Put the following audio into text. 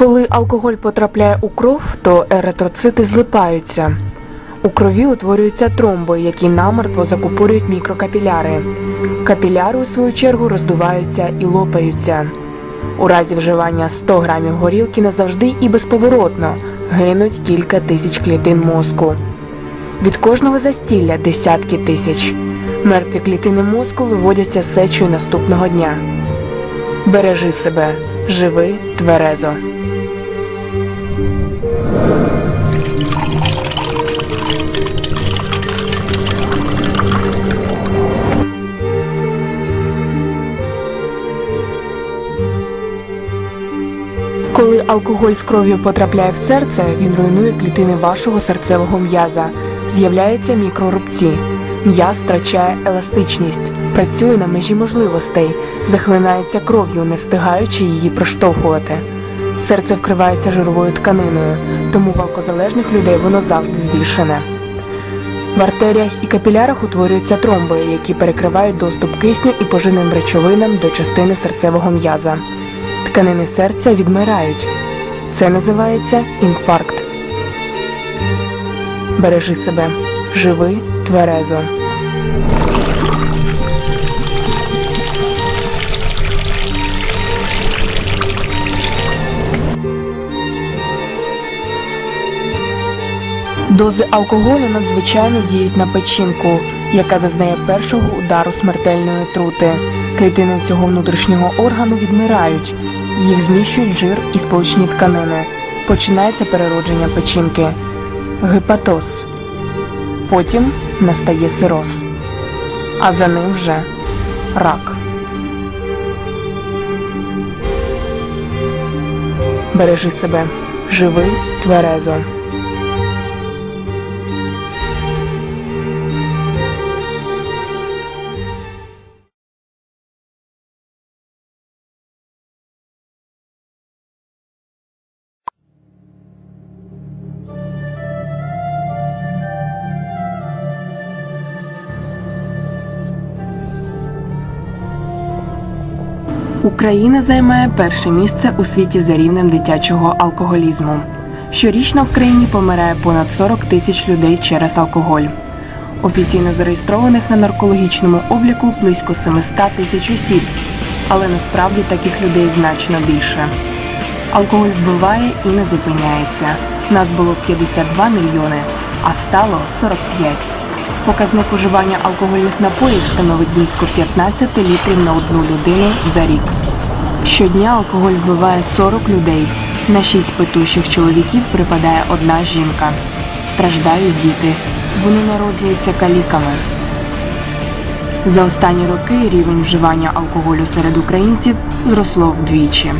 Коли алкоголь потрапляє у кров, то еритроцити злипаються. У крові утворюються тромби, які намертво закупорюють мікрокапіляри. Капіляри, у свою чергу, роздуваються і лопаються. У разі вживання 100 грамів горілки назавжди і безповоротно гинуть кілька тисяч клітин мозку. Від кожного застілля десятки тисяч. Мертві клітини мозку виводяться сечою наступного дня. Бережи себе, живи тверезо. Коли алкоголь з кров'ю потрапляє в серце, він руйнує клітини вашого серцевого м'яза. З'являються мікрорубці. М'яз втрачає еластичність, працює на межі можливостей, захлинається кров'ю, не встигаючи її проштовхувати. Серце вкривається жировою тканиною, тому в алкозалежних людей воно завжди збільшене. В артеріях і капілярах утворюються тромби, які перекривають доступ кисню і поживним речовинам до частини серцевого м'яза. Тканини серця відмирають. Це називається інфаркт. Бережи себе, живи тверезо. Дози алкоголю надзвичайно діють на печінку, яка зазнає першого удару смертельної трути. Клітини цього внутрішнього органу відмирають, їх зміщують жир і сполучні тканини. Починається переродження печінки, гепатоз. Потім настає сироз, а за ним вже рак. Бережи себе, живи тверезо. Україна займає перше місце у світі за рівнем дитячого алкоголізму. Щорічно в країні помирає понад 40 тисяч людей через алкоголь. Офіційно зареєстрованих на наркологічному обліку близько 700 тисяч осіб, але насправді таких людей значно більше. Алкоголь вбиває і не зупиняється. Нас було 52 мільйони, а стало 45. Показник уживання алкогольних напоїв становить близько 15 літрів на одну людину за рік. Щодня алкоголь вбиває 40 людей. На 6 петущих чоловіків припадає одна жінка. Страждають діти. Вони народжуються каліками. За останні роки рівень вживання алкоголю серед українців зросло вдвічі.